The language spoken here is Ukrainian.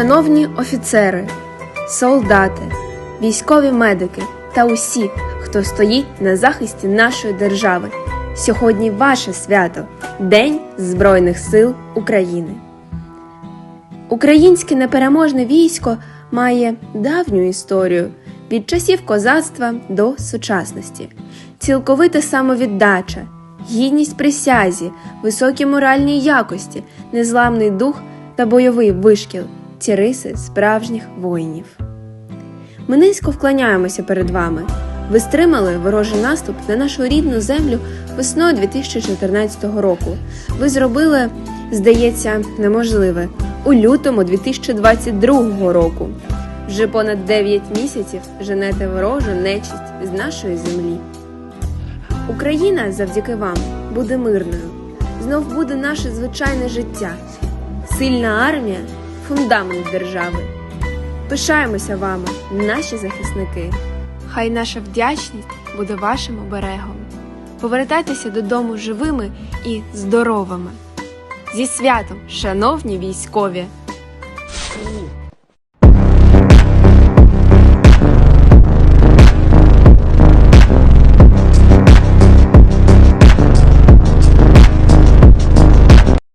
Шановні офіцери, солдати, військові медики та усі, хто стоїть на захисті нашої держави. Сьогодні ваше свято День Збройних сил України. Українське непереможне військо має давню історію від часів козацтва до сучасності, цілковита самовіддача, гідність присязі, високі моральні якості, незламний дух та бойовий вишкіл ці риси справжніх воїнів. Ми низько вклоняємося перед вами. Ви стримали ворожий наступ на нашу рідну землю весною 2014 року. Ви зробили, здається, неможливе у лютому 2022 року. Вже понад 9 місяців женете ворожу нечисть з нашої землі. Україна завдяки вам буде мирною. Знов буде наше звичайне життя. Сильна армія фундамент держави. Пишаємося вами, наші захисники. Хай наша вдячність буде вашим оберегом. Повертайтеся додому живими і здоровими. Зі святом, шановні військові!